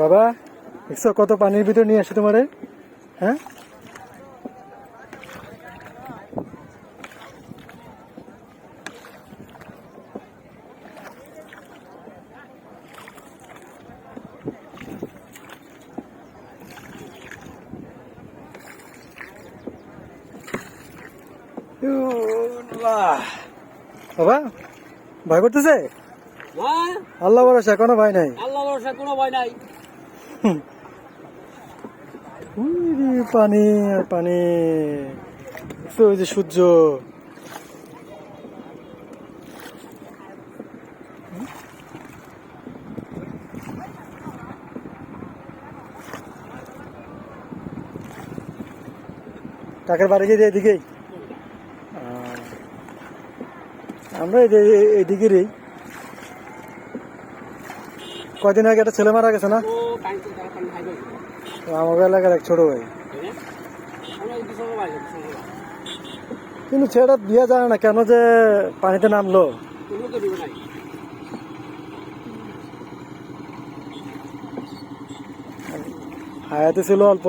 বাবা দেখছ কত পানির ভিতর নিয়ে আসে তোমারে? হ্যাঁ? বাবা ভয় করতেছে? আল্লাহ ভরসা কোনো ভয় নাই। আল্লাহ ভরসা কোনো ভয় নাই। পানি আর পানি। দেখছ ওই যে সূর্য। কাকের বাড়ি গিয়ে এদিকেই আমরা এইদিকেরই কয়দিন আগে একটা ছেলে মারা গেছে না? আমাদের এলাকার এক ছোট ভাই। দুশো কিন্তু ছেলেটা দিয়া যায় না কেন যে পানিতে নামলো? হায়াতে ছিল অল্প।